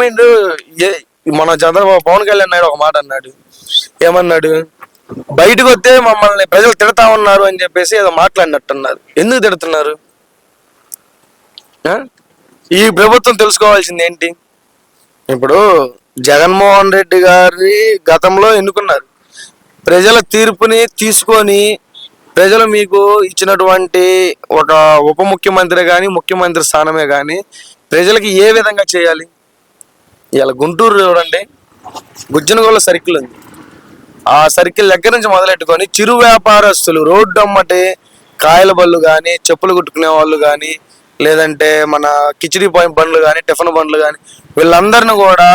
Government ఏ- మన చంద్రబాబు పవన్ కళ్యాణ్ నాయుడు ఒక మాట అన్నాడు. ఏమన్నాడు? బయటకు వస్తే మమ్మల్ని ప్రజలు తిడతా ఉన్నారు అని చెప్పేసి ఏదో మాట్లాడినట్టున్నారు. ఎందుకు తిడుతున్నారు? ఈ ప్రభుత్వం తెలుసుకోవాల్సింది ఏంటి? ఇప్పుడు జగన్మోహన్ రెడ్డి గారి గతంలో ఎన్నుకున్నారు. ప్రజల తీర్పుని తీసుకొని ప్రజలు మీకు ఇచ్చినటువంటి ఒక ఉప ముఖ్యమంత్రి కానీ ముఖ్యమంత్రి స్థానమే కానీ ప్రజలకి ఏ విధంగా చేయాలి? ఇలా గుంటూరు చూడండి గుజ్జనగోళ్ళ సర్కిల్ ఉంది. ఆ సర్కిల్ దగ్గర నుంచి మొదలెట్టుకొని చిరు వ్యాపారస్తులు రోడ్డు అమ్మటి కాయల బళ్ళు కానీ చెప్పులు కుట్టుకునే వాళ్ళు కానీ లేదంటే మన కిచిడి పాయింట్ బండ్లు కానీ టిఫిన్ బండ్లు కానీ వీళ్ళందరిని కూడా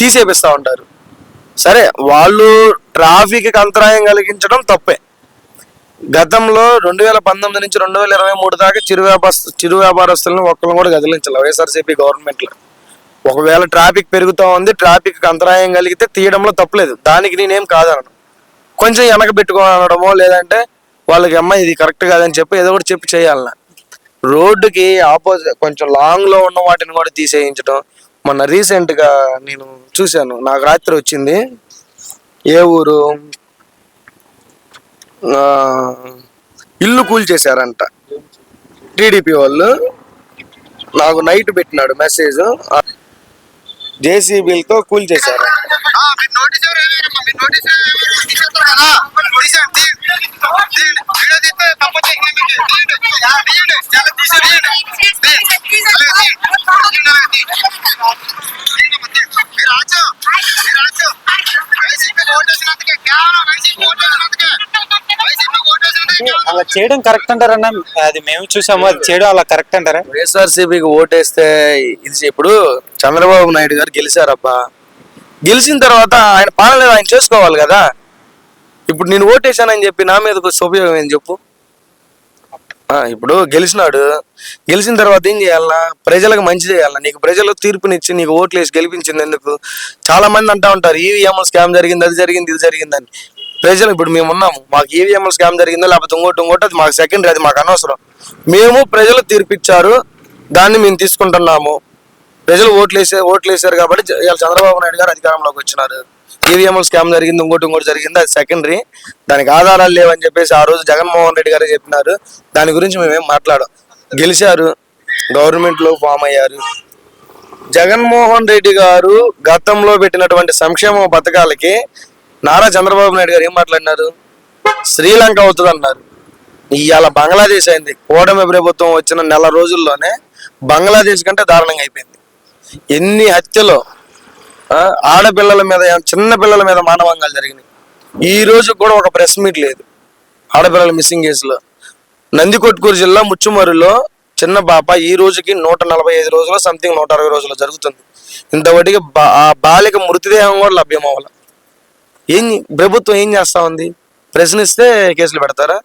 తీసేపిస్తూ ఉంటారు. సరే వాళ్ళు ట్రాఫిక్కి అంతరాయం కలిగించడం తప్పే. గతంలో రెండు వేల పంతొమ్మిది నుంచి రెండు వేల ఇరవై మూడు దాకా చిరు వ్యాపార చిరు వ్యాపారస్తులను ఒక్కరిని కూడా కదిలించాలి వైఎస్ఆర్సీపీ గవర్నమెంట్లో. ఒకవేళ ట్రాఫిక్ పెరుగుతూ ఉంది ట్రాఫిక్ అంతరాయం కలిగితే తీయడంలో తప్పలేదు. దానికి నేనేం కాదనను. కొంచెం వెనక పెట్టుకోనడమో లేదంటే వాళ్ళకి అమ్మ ఇది కరెక్ట్ కాదని చెప్పి ఏదో ఒకటి చెప్పి చేయాలన్నా రోడ్డుకి ఆపోజిట్ కొంచెం లాంగ్లో ఉన్న వాటిని కూడా తీసేయించడం. మొన్న రీసెంట్గా నేను చూశాను. నాకు రాత్రి వచ్చింది. ఏ ఊరు? ఇల్లు కూల్చేశారంట టీడీపీ వాళ్ళు. నాకు నైట్ పెట్టినాడు మెసేజ్ జేసీబీలతో కూల్చేశారు ఆ, మీరు అలా చేయడం కరెక్ట్ అంటారన్న అది మేము చూసాము అది చేయడం అలా కరెక్ట్ అంటారా? వైఎస్ఆర్సీపీకి ఓటేస్తే ఇది ఇప్పుడు చంద్రబాబు నాయుడు గారు గెలిచారబ్బా. గెలిచిన తర్వాత ఆయన పాలన ఆయన చేసుకోవాలి కదా. ఇప్పుడు నేను ఓటేశానని చెప్పి నా మీద వచ్చే ఉపయోగం ఏంది చెప్పు. ఆ, ఇప్పుడు గెలిచినాడు. గెలిచిన తర్వాత ఏం చేయాలన్నా? ప్రజలకు మంచి చేయాలన్నా. నీకు ప్రజలు తీర్పునిచ్చి నీకు ఓట్లు వేసి గెలిపించింది ఎందుకు చాలా మంది అంటా ఉంటారు. ఈవీఎం స్కామ్ జరిగింది అది జరిగింది ఇది జరిగిందని. ప్రజలు ఇప్పుడు మేము ఉన్నాము. మాకు ఈవీఎంఎల్ స్కామ్ జరిగిందా? లేకపోతే ఇంకోటి ఇంకోటి అది మాకు సెకండరీ అది మాకు అనవసరం. మేము ప్రజలు తీర్పిచ్చారు. దాన్ని మేము తీసుకుంటున్నాము. ప్రజలు ఓట్లు వేసే ఓట్లు వేసారు కాబట్టి ఇవాళ చంద్రబాబు నాయుడు గారు అధికారంలోకి వచ్చినారు. ఈవీఎంఎల్ స్కామ్ జరిగింది ఇంకోటి ఇంకోటి జరిగింది అది సెకండరీ దానికి ఆధారాలు లేవని చెప్పేసి ఆ రోజు జగన్మోహన్ రెడ్డి గారు చెప్పినారు. దాని గురించి మేమేం మాట్లాడాం గెలిచారు. గవర్నమెంట్లో ఫామ్ అయ్యారు. జగన్మోహన్ రెడ్డి గారు గతంలో పెట్టినటువంటి సంక్షేమ పథకాలకి నారా చంద్రబాబు నాయుడు గారు ఏం మాట్లాడినారు? శ్రీలంక అవుతుంది అన్నారు ఇవాళ బంగ్లాదేశ్ అయింది. కూటమి ప్రభుత్వం వచ్చిన నెల రోజుల్లోనే బంగ్లాదేశ్ కంటే దారుణంగా అయిపోయింది. ఎన్ని హత్యలు ఆడపిల్లల మీద చిన్న పిల్లల మీద మానవంగాలు జరిగినాయి. ఈ రోజు కూడా ఒక ప్రెస్ మీట్ లేదు. ఆడపిల్లల మిస్సింగ్ కేసులో. నందికొట్కూరు జిల్లా ముచ్చుమరులో చిన్న పాప ఈ రోజుకి నూట నలభై ఐదు రోజులు సంథింగ్ నూట అరవై రోజులు జరుగుతుంది. ఇంతవరకు బా- ఆ బాలిక మృతదేహం కూడా లభ్యం అవ్వాలి ఏం ప్రభుత్వం ఏం చేస్తా ఉంది? ప్రశ్నిస్తే కేసులు పెడతారా?